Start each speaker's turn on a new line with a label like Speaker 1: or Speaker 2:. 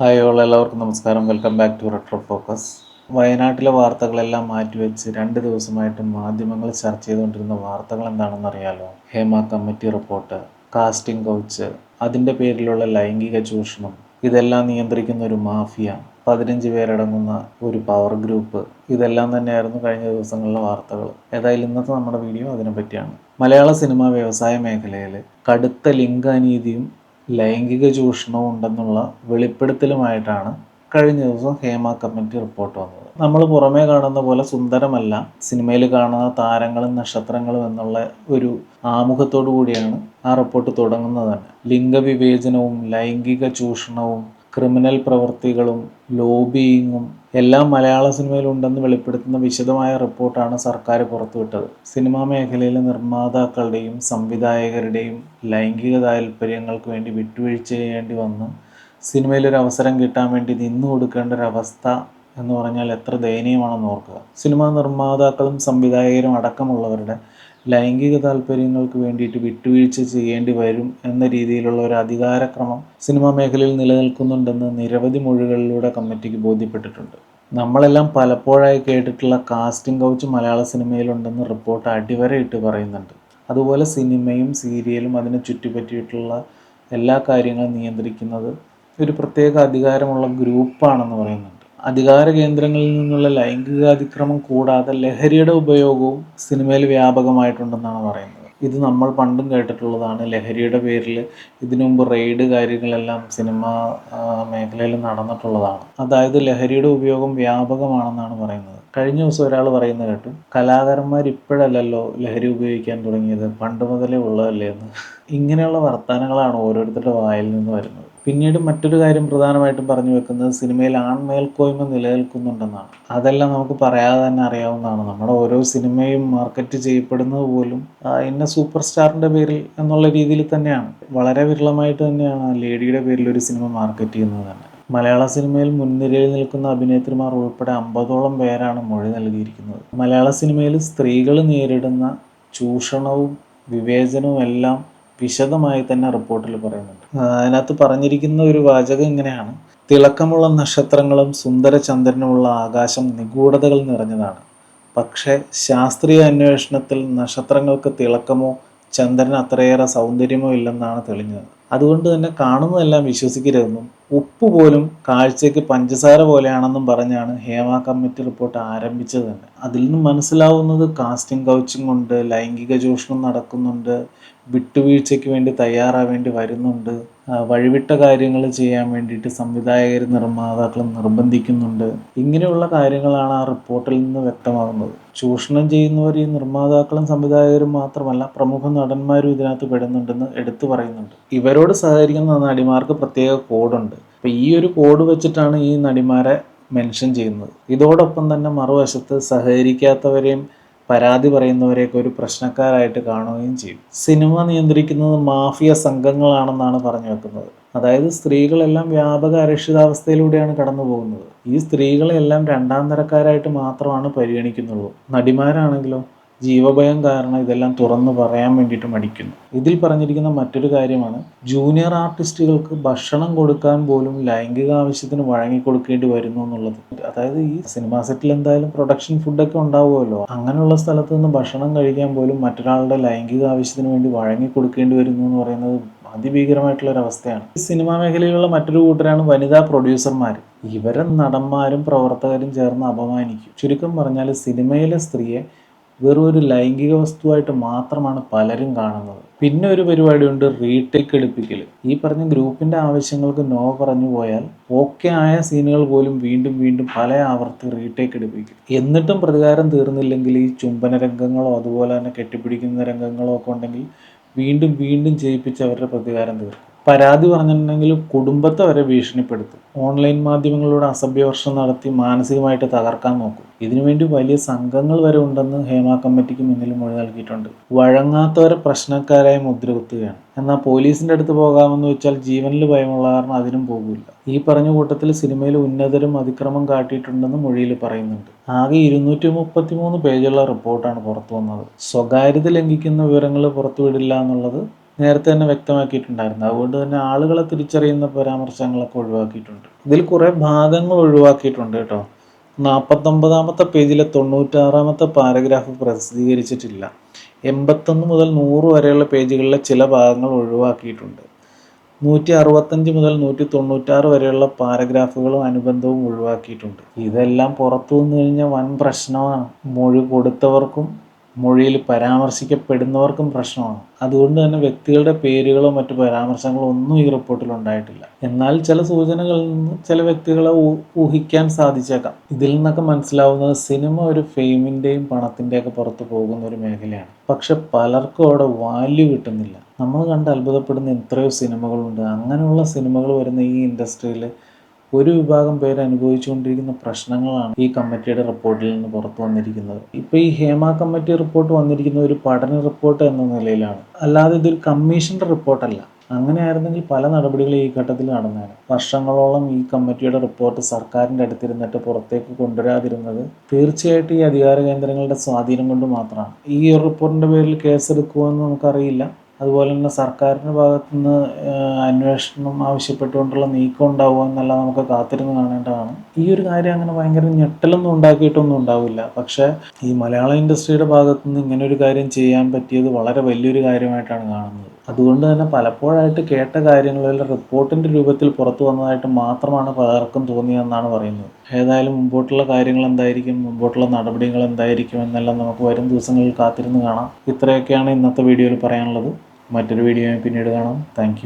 Speaker 1: Hi all എല്ലാവർക്കും നമസ്കാരം. Welcome back to Retro Focus വയനാട്ടിലെ വാർത്തകളെല്ലാം മാറ്റിവെച്ച് രണ്ട് ദിവസമായിട്ട് മാധ്യമങ്ങൾ ചർച്ച ചെയ്തുകൊണ്ടിരുന്ന വാർത്തകൾ എന്താണെന്ന് അറിയാലോ? Hema committee report casting couch അതിന്റെ പേരിലുള്ള ലൈംഗിക ചൂഷണം ഇതെല്ലാം നിയന്ത്രിക്കുന്ന ഒരു മാഫിയ പതിനഞ്ച് പേരടങ്ങുന്ന ഒരു പവർ ഗ്രൂപ്പ് ഇതെല്ലാം തന്നെയായിരുന്നു കഴിഞ്ഞ ദിവസങ്ങളിലെ വാർത്തകൾ. ഏതായാലും ഇന്നത്തെ നമ്മുടെ വീഡിയോ അതിനെപ്പറ്റിയാണ്. മലയാള സിനിമാ വ്യവസായ മേഖലയിൽ കടുത്ത ലിംഗാനീതിയും ലൈംഗിക ചൂഷണവും ഉണ്ടെന്നുള്ള വെളിപ്പെടുത്തലുമായിട്ടാണ് കഴിഞ്ഞ ദിവസം ഹേമ കമ്മിറ്റി റിപ്പോർട്ട് വന്നത്. നമ്മൾ പുറമേ കാണുന്ന പോലെ സുന്ദരമല്ല. സിനിമയിൽ കാണുന്ന താരങ്ങളും നക്ഷത്രങ്ങളും എന്നുള്ള ഒരു ആമുഖത്തോടു കൂടിയാണ് ആ റിപ്പോർട്ട് തുടങ്ങുന്നത് തന്നെ. ലിംഗവിവേചനവും ലൈംഗിക ചൂഷണവും ക്രിമിനൽ പ്രവൃത്തികളും ലോബിയിങ്ങും എല്ലാം മലയാള സിനിമയിൽ ഉണ്ടെന്ന് വെളിപ്പെടുത്തുന്ന വിശദമായ റിപ്പോർട്ടാണ് സർക്കാർ പുറത്തുവിട്ടത്. സിനിമാ മേഖലയിലെ നിർമ്മാതാക്കളുടെയും സംവിധായകരുടെയും ലൈംഗിക താല്പര്യങ്ങൾക്ക് വേണ്ടി വിട്ടുവീഴ്ച ചെയ്യേണ്ടി വന്നു. സിനിമയിൽ ഒരു അവസരം കിട്ടാൻ വേണ്ടി നിന്നു കൊടുക്കേണ്ട ഒരു അവസ്ഥ എന്ന് പറഞ്ഞാൽ എത്ര ദയനീയമാണെന്ന് ഓർക്കുക. സിനിമാ നിർമ്മാതാക്കളും സംവിധായകരും അടക്കമുള്ളവരുടെ ലൈംഗിക താല്പര്യങ്ങൾക്ക് വേണ്ടിയിട്ട് വിട്ടുവീഴ്ച ചെയ്യേണ്ടി വരും എന്ന രീതിയിലുള്ള ഒരു അധികാരക്രമം സിനിമാ മേഖലയിൽ നിലനിൽക്കുന്നുണ്ടെന്ന് നിരവധി മൊഴികളിലൂടെ കമ്മിറ്റിക്ക് ബോധ്യപ്പെട്ടിട്ടുണ്ട്. നമ്മളെല്ലാം പലപ്പോഴായി കേട്ടിട്ടുള്ള കാസ്റ്റിംഗ് കൗച്ച് മലയാള സിനിമയിലുണ്ടെന്ന് റിപ്പോർട്ട് അടിവരയിട്ട് പറയുന്നുണ്ട്. അതുപോലെ സിനിമയും സീരിയലും അതിനെ ചുറ്റിപ്പറ്റിയിട്ടുള്ള എല്ലാ കാര്യങ്ങളും നിയന്ത്രിക്കുന്നത് ഒരു പ്രത്യേക അധികാരമുള്ള ഗ്രൂപ്പാണെന്ന് പറയുന്നുണ്ട്. അധികാര കേന്ദ്രങ്ങളിൽ നിന്നുള്ള ലൈംഗികാതിക്രമം കൂടാതെ ലഹരിയുടെ ഉപയോഗവും സിനിമയിൽ വ്യാപകമായിട്ടുണ്ടെന്നാണ് പറയുന്നത്. ഇത് നമ്മൾ പണ്ടും കേട്ടിട്ടുള്ളതാണ്. ലഹരിയുടെ പേരിൽ ഇതിനു മുമ്പ് റെയ്ഡ് കാര്യങ്ങളെല്ലാം സിനിമ മേഖലയിൽ നടന്നിട്ടുള്ളതാണ്. അതായത് ലഹരിയുടെ ഉപയോഗം വ്യാപകമാണെന്നാണ് പറയുന്നത്. കഴിഞ്ഞ ദിവസം ഒരാൾ പറയുന്നത് കേട്ടു കലാകാരന്മാർ ഇപ്പോഴല്ലല്ലോ ലഹരി ഉപയോഗിക്കാൻ തുടങ്ങിയത്. പണ്ട് മുതലേ ഉള്ളതല്ലേ എന്ന്. ഇങ്ങനെയുള്ള വർത്തമാനങ്ങളാണ് ഓരോരുത്തരുടെ വായിൽ നിന്ന് വരുന്നത്. പിന്നീട് മറ്റൊരു കാര്യം പ്രധാനമായിട്ടും പറഞ്ഞു വെക്കുന്നത് സിനിമയിൽ ആൺമേൽക്കോയ്മ നിലനിൽക്കുന്നുണ്ടെന്നാണ്. അതെല്ലാം നമുക്ക് പറയാതെ തന്നെ അറിയാവുന്നതാണ്. നമ്മുടെ ഓരോ സിനിമയും മാർക്കറ്റ് ചെയ്യപ്പെടുന്നത് പോലും ഇന്ന സൂപ്പർ സ്റ്റാറിന്റെ പേരിൽ എന്നുള്ള രീതിയിൽ തന്നെയാണ്. വളരെ വിരളമായിട്ട് തന്നെയാണ് ലേഡിയുടെ പേരിൽ ഒരു സിനിമ മാർക്കറ്റ് ചെയ്യുന്നത് തന്നെ. മലയാള സിനിമയിൽ മുൻനിരയിൽ നിൽക്കുന്ന അഭിനേത്രിമാർ ഉൾപ്പെടെ അമ്പതോളം പേരാണ് മൊഴി നൽകിയിരിക്കുന്നത്. മലയാള സിനിമയിൽ സ്ത്രീകൾ നേരിടുന്ന ചൂഷണവും വിവേചനവും എല്ലാം വിശദമായി തന്നെ റിപ്പോർട്ടിൽ പറയുന്നുണ്ട്. അതിനകത്ത് പറഞ്ഞിരിക്കുന്ന ഒരു വാചകം ഇങ്ങനെയാണ്. തിളക്കമുള്ള നക്ഷത്രങ്ങളും സുന്ദര ചന്ദ്രനുമുള്ള ആകാശം നിഗൂഢതകൾ നിറഞ്ഞതാണ്. പക്ഷേ ശാസ്ത്രീയ അന്വേഷണത്തിൽ നക്ഷത്രങ്ങൾക്ക് തിളക്കമോ ചന്ദ്രന് അത്രയേറെ സൗന്ദര്യമോ ഇല്ലെന്നാണ് തെളിഞ്ഞത്. അതുകൊണ്ട് തന്നെ കാണുന്നതെല്ലാം വിശ്വസിക്കരുതെന്നും ഉപ്പ് പോലും കാഴ്ചയ്ക്ക് പഞ്ചസാര പോലെയാണെന്നും പറഞ്ഞാണ് ഹേമ കമ്മിറ്റി റിപ്പോർട്ട് ആരംഭിച്ചത്. തന്നെ അതിൽ നിന്ന് മനസ്സിലാവുന്നത് കാസ്റ്റിംഗ് കൗച്ചിങ് ഉണ്ട് ലൈംഗിക ചൂഷണം നടക്കുന്നുണ്ട് വിട്ടുവീഴ്ചയ്ക്ക് വേണ്ടി തയ്യാറാവേണ്ടി വരുന്നുണ്ട്. വഴിവിട്ട കാര്യങ്ങൾ ചെയ്യാൻ വേണ്ടിയിട്ട് സംവിധായകരും നിർമ്മാതാക്കളും നിർബന്ധിക്കുന്നുണ്ട്. ഇങ്ങനെയുള്ള കാര്യങ്ങളാണ് ആ റിപ്പോർട്ടിൽ നിന്ന് വ്യക്തമാകുന്നത്. ചൂഷണം ചെയ്യുന്നവർ ഈ നിർമ്മാതാക്കളും സംവിധായകരും മാത്രമല്ല പ്രമുഖ നടന്മാരും ഇതിനകത്ത് പെടുന്നുണ്ടെന്ന് എടുത്തു പറയുന്നുണ്ട്. ഇവരോട് സഹകരിക്കുന്ന നടിമാർക്ക് പ്രത്യേക കോഡുണ്ട്. അപ്പോൾ ഈ ഒരു കോഡ് വെച്ചിട്ടാണ് ഈ നടിമാരെ മെൻഷൻ ചെയ്യുന്നത്. ഇതോടൊപ്പം തന്നെ മറുവശത്ത് സഹകരിക്കാത്തവരെയും പരാതി പറയുന്നവരെയൊക്കെ ഒരു പ്രശ്നക്കാരായിട്ട് കാണുകയും ചെയ്യും. സിനിമ നിയന്ത്രിക്കുന്നത് മാഫിയ സംഘങ്ങളാണെന്നാണ് പറഞ്ഞു വെക്കുന്നത്. അതായത് സ്ത്രീകളെല്ലാം വ്യാപക അരക്ഷിതാവസ്ഥയിലൂടെയാണ് കടന്നു പോകുന്നത്. ഈ സ്ത്രീകളെല്ലാം രണ്ടാം തരക്കാരായിട്ട് മാത്രമാണ് പരിഗണിക്കുന്നുള്ളൂ. നടിമാരാണെങ്കിലോ ജീവഭയം കാരണം ഇതെല്ലാം തുറന്നു പറയാൻ വേണ്ടിയിട്ട് മടിക്കുന്നു. ഇതിൽ പറഞ്ഞിരിക്കുന്ന മറ്റൊരു കാര്യമാണ് ജൂനിയർ ആർട്ടിസ്റ്റുകൾക്ക് ഭക്ഷണം കൊടുക്കാൻ പോലും ലൈംഗിക ആവശ്യത്തിന് വഴങ്ങിക്കൊടുക്കേണ്ടി വരുന്നു എന്നുള്ളത്. അതായത് ഈ സിനിമാ സെറ്റിൽ എന്തായാലും പ്രൊഡക്ഷൻ ഫുഡൊക്കെ ഉണ്ടാവുമല്ലോ. അങ്ങനെയുള്ള സ്ഥലത്ത് നിന്ന് ഭക്ഷണം കഴിക്കാൻ പോലും മറ്റൊരാളുടെ ലൈംഗിക ആവശ്യത്തിന് വേണ്ടി വഴങ്ങിക്കൊടുക്കേണ്ടി വരുന്നു എന്ന് പറയുന്നത് അതിഭീകരമായിട്ടുള്ള ഒരു അവസ്ഥയാണ്. ഈ സിനിമാ മേഖലയിലുള്ള മറ്റൊരു കൂട്ടരാണ് വനിതാ പ്രൊഡ്യൂസർമാർ. ഇവരെ നടന്മാരും പ്രവർത്തകരും ചേർന്ന് അപമാനിക്കും. ചുരുക്കം പറഞ്ഞാൽ സിനിമയിലെ സ്ത്രീയെ വെറും ഒരു ലൈംഗിക വസ്തുവായിട്ട് മാത്രമാണ് പലരും കാണുന്നത്. പിന്നെ ഒരു പരിപാടിയുണ്ട് റീടേക്ക് എടുപ്പിക്കൽ ഈ പറഞ്ഞ ഗ്രൂപ്പിന്റെ ആവശ്യങ്ങൾക്ക് നോ പറഞ്ഞു പോയാൽ ഓക്കെ ആയ സീനുകൾ പോലും വീണ്ടും വീണ്ടും പല ആവർത്തി റീടേക്ക് എടുപ്പിക്കും. എന്നിട്ടും പ്രതികാരം തീർന്നില്ലെങ്കിൽ ഈ ചുംബന രംഗങ്ങളോ അതുപോലെ തന്നെ കെട്ടിപ്പിടിക്കുന്ന രംഗങ്ങളോ ഒക്കെ ഉണ്ടെങ്കിൽ വീണ്ടും വീണ്ടും ചെയ്യിപ്പിച്ച് അവരുടെ പ്രതികാരം തീർക്കും. പരാതി പറഞ്ഞിട്ടുണ്ടെങ്കിൽ കുടുംബത്തെ വരെ ഭീഷണിപ്പെടുത്തും. ഓൺലൈൻ മാധ്യമങ്ങളിലൂടെ അസഭ്യവർഷം നടത്തി മാനസികമായിട്ട് തകർക്കാൻ നോക്കും. ഇതിനുവേണ്ടി വലിയ സംഘങ്ങൾ വരെ ഉണ്ടെന്ന് ഹേമ കമ്മിറ്റിക്ക് മുന്നിൽ മൊഴി നൽകിയിട്ടുണ്ട്. വഴങ്ങാത്തവരെ പ്രശ്നക്കാരായി മുദ്രകുത്തുകയാണ്. എന്നാൽ പോലീസിന്റെ അടുത്ത് പോകാമെന്ന് വെച്ചാൽ ജീവനിൽ ഭയമുള്ള കാരണം അതിനും പോകില്ല ഈ പറഞ്ഞ കൂട്ടത്തിൽ സിനിമയിൽ ഉന്നതരും അതിക്രമം കാട്ടിയിട്ടുണ്ടെന്ന് മൊഴിയിൽ പറയുന്നുണ്ട്. ആകെ ഇരുന്നൂറ്റി മുപ്പത്തി മൂന്ന് പേജുള്ള റിപ്പോർട്ടാണ് പുറത്തു വന്നത്. സ്വകാര്യത ലംഘിക്കുന്ന വിവരങ്ങൾ പുറത്തുവിടില്ല എന്നുള്ളത് നേരത്തെ തന്നെ വ്യക്തമാക്കിയിട്ടുണ്ടായിരുന്നു. അതുകൊണ്ട് തന്നെ ആളുകളെ തിരിച്ചറിയുന്ന പരാമർശങ്ങളൊക്കെ ഒഴിവാക്കിയിട്ടുണ്ട്. ഇതിൽ കുറേ ഭാഗങ്ങൾ ഒഴിവാക്കിയിട്ടുണ്ട് കേട്ടോ. നാൽപ്പത്തൊമ്പതാമത്തെ പേജിലെ തൊണ്ണൂറ്റാറാമത്തെ പാരഗ്രാഫ് പ്രസിദ്ധീകരിച്ചിട്ടില്ല. എൺപത്തൊന്ന് മുതൽ നൂറ് വരെയുള്ള പേജുകളിലെ ചില ഭാഗങ്ങൾ ഒഴിവാക്കിയിട്ടുണ്ട്. നൂറ്റി അറുപത്തഞ്ച് മുതൽ നൂറ്റി തൊണ്ണൂറ്റാറ് വരെയുള്ള പാരഗ്രാഫുകളും അനുബന്ധവും ഒഴിവാക്കിയിട്ടുണ്ട്. ഇതെല്ലാം പുറത്തു വന്നു കഴിഞ്ഞാൽ വൻ പ്രശ്നമാണ്. മൊഴി കൊടുത്തവർക്കും മൊഴിയിൽ പരാമർശിക്കപ്പെടുന്നവർക്കും പ്രശ്നമാണ്. അതുകൊണ്ട് തന്നെ വ്യക്തികളുടെ പേരുകളോ മറ്റു പരാമർശങ്ങളോ ഒന്നും ഈ റിപ്പോർട്ടിൽ ഉണ്ടായിട്ടില്ല. എന്നാൽ ചില സൂചനകളിൽ നിന്ന് ചില വ്യക്തികളെ ഊഹിക്കാൻ സാധിച്ചേക്കാം. ഇതിൽ നിന്നൊക്കെ മനസ്സിലാവുന്നത് സിനിമ ഒരു ഫെയിമിന്റെയും പണത്തിന്റെയൊക്കെ പുറത്ത് പോകുന്ന ഒരു മേഖലയാണ്. പക്ഷെ പലർക്കും അവിടെ വാല്യൂ കിട്ടുന്നില്ല. നമ്മൾ കണ്ട് അത്ഭുതപ്പെടുന്ന എത്രയോ സിനിമകളുണ്ട്. അങ്ങനെയുള്ള സിനിമകൾ വരുന്ന ഈ ഇൻഡസ്ട്രിയിൽ ഒരു വിഭാഗം പേര് അനുഭവിച്ചുകൊണ്ടിരിക്കുന്ന പ്രശ്നങ്ങളാണ് ഈ കമ്മിറ്റിയുടെ റിപ്പോർട്ടിൽ നിന്ന് പുറത്തു വന്നിരിക്കുന്നത്. ഇപ്പോൾ ഈ ഹേമ കമ്മിറ്റി റിപ്പോർട്ട് വന്നിരിക്കുന്ന ഒരു പഠന റിപ്പോർട്ട് എന്ന നിലയിലാണ്. അല്ലാതെ ഇതൊരു കമ്മീഷന്റെ റിപ്പോർട്ടല്ല. അങ്ങനെയായിരുന്നെങ്കിൽ പല നടപടികളും ഈ ഘട്ടത്തിൽ നടന്നേനെ. വർഷങ്ങളോളം ഈ കമ്മിറ്റിയുടെ റിപ്പോർട്ട് സർക്കാരിന്റെ അടുത്തിരുന്നിട്ട് പുറത്തേക്ക് കൊണ്ടുവരാതിരുന്നത് തീർച്ചയായിട്ടും ഈ അധികാര കേന്ദ്രങ്ങളുടെ സ്വാധീനം കൊണ്ട് മാത്രമാണ്. ഈ ഒരു റിപ്പോർട്ടിന്റെ പേരിൽ കേസെടുക്കുമെന്ന് നമുക്കറിയില്ല. അതുപോലെ തന്നെ സർക്കാരിന്റെ ഭാഗത്തുനിന്ന് അന്വേഷണം ആവശ്യപ്പെട്ടുകൊണ്ടുള്ള നീക്കം ഉണ്ടാവുക എന്നല്ല നമുക്ക് കാത്തിരുന്ന് കാണേണ്ടതാണ്. ഈ ഒരു കാര്യം അങ്ങനെ ഭയങ്കര ഞെട്ടലൊന്നും ഉണ്ടാക്കിയിട്ടൊന്നും ഉണ്ടാവില്ല. പക്ഷേ ഈ മലയാള ഇൻഡസ്ട്രിയുടെ ഭാഗത്തുനിന്ന് ഇങ്ങനെ ഒരു കാര്യം ചെയ്യാൻ പറ്റിയത് വളരെ വലിയൊരു കാര്യമായിട്ടാണ് കാണുന്നത്. അതുകൊണ്ട് തന്നെ പലപ്പോഴായിട്ട് കേട്ട കാര്യങ്ങളിൽ റിപ്പോർട്ടിന്റെ രൂപത്തിൽ പുറത്തു വന്നതായിട്ട് മാത്രമാണ് പലർക്കും തോന്നിയതെന്നാണ് പറയുന്നത്. ഏതായാലും മുമ്പോട്ടുള്ള കാര്യങ്ങൾ എന്തായിരിക്കും മുമ്പോട്ടുള്ള നടപടികൾ എന്തായിരിക്കും എന്നെല്ലാം നമുക്ക് വരും ദിവസങ്ങളിൽ കാത്തിരുന്ന് കാണാം. ഇത്രയൊക്കെയാണ് ഇന്നത്തെ വീഡിയോയിൽ പറയാനുള്ളത്. മറ്റൊരു വീഡിയോയിൽ പിന്നീട് കാണാം. താങ്ക്